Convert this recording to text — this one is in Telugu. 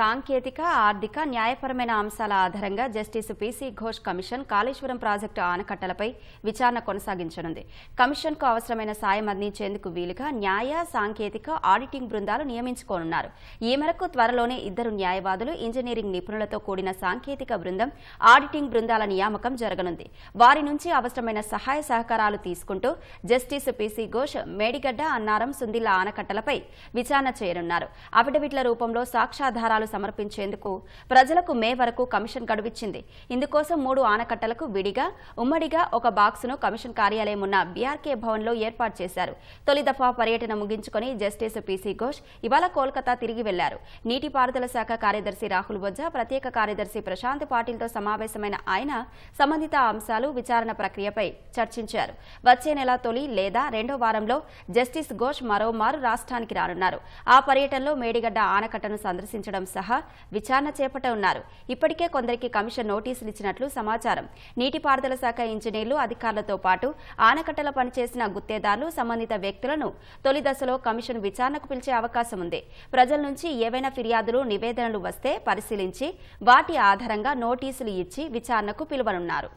సాంకేతిక ఆర్థిక న్యాయపరమైన అంశాల ఆధారంగా justice PC Ghosh commission Kaleshwaram project ఆనకట్టలపై విచారణ కొనసాగించనుంది. కమిషన్కు అవసరమైన సాయం అందించేందుకు వీలుగా న్యాయ సాంకేతిక ఆడిటింగ్ బృందాలు నియమించుకోనున్నారు. ఈ మేరకు త్వరలోనే ఇద్దరు న్యాయవాదులు ఇంజనీరింగ్ నిపుణులతో కూడిన సాంకేతిక బృందం ఆడిటింగ్ బృందాల నియామకం జరగనుంది. వారి నుంచి అవసరమైన సహాయ సహకారాలు తీసుకుంటూ జస్టిస్ పీసీ ఘోష్ మేడిగడ్డ అన్నారం సుందిల్ల ఆనకట్టలపై విచారణ చేయనున్నారు. అఫిడవిట్ల రూపంలో సాక్ష్యాధారాలు సమర్పించేందుకు ప్రజలకు మే వరకు కమిషన్ గడువిచ్చింది. ఇందుకోసం మూడు ఆనకట్టలకు విడిగా ఉమ్మడిగా ఒక బాక్సును కమిషన్ కార్యాలయం ఉన్న బీఆర్కే భవన్లో ఏర్పాటు చేశారు. తొలి దఫా పర్యటన ముగించుకొని జస్టిస్ పీసీ ఘోష్ ఇవాళ కోల్కతా తిరిగి వెళ్ళారు. నీటిపారుదల శాఖ కార్యదర్శి రాహుల్ బొజ్జా ప్రత్యేక కార్యదర్శి ప్రశాంత్ పాటిల్తో సమావేశమైన ఆయన సంబంధిత అంశాలు విచారణ ప్రక్రియపై చర్చించారు. వచ్చే నెల తొలి లేదా రెండో వారంలో జస్టిస్ ఘోష్ మరోమారు రాష్ట్రానికి రానున్నారు. ఆ పర్యటనలో మేడిగడ్డ ఆనకట్టను సందర్శించడం సహా విచారణ చేపట్టనున్నారు ఇప్పటికే కొందరికి కమిషన్ నోటీసులు ఇచ్చినట్లు సమాచారం. నీటిపారుదల శాఖ ఇంజనీర్లు అధికారులతో పాటు ఆనకట్టల పనిచేసిన గుత్తేదారులు సంబంధిత వ్యక్తులను తొలి దశలో కమిషన్ విచారణకు పిలిచే అవకాశం ఉంది. ప్రజల నుంచి ఏవైనా ఫిర్యాదులు నివేదనలు వస్తే పరిశీలించి వాటి ఆధారంగా నోటీసులు ఇచ్చి విచారణకు పిలువనున్నారు.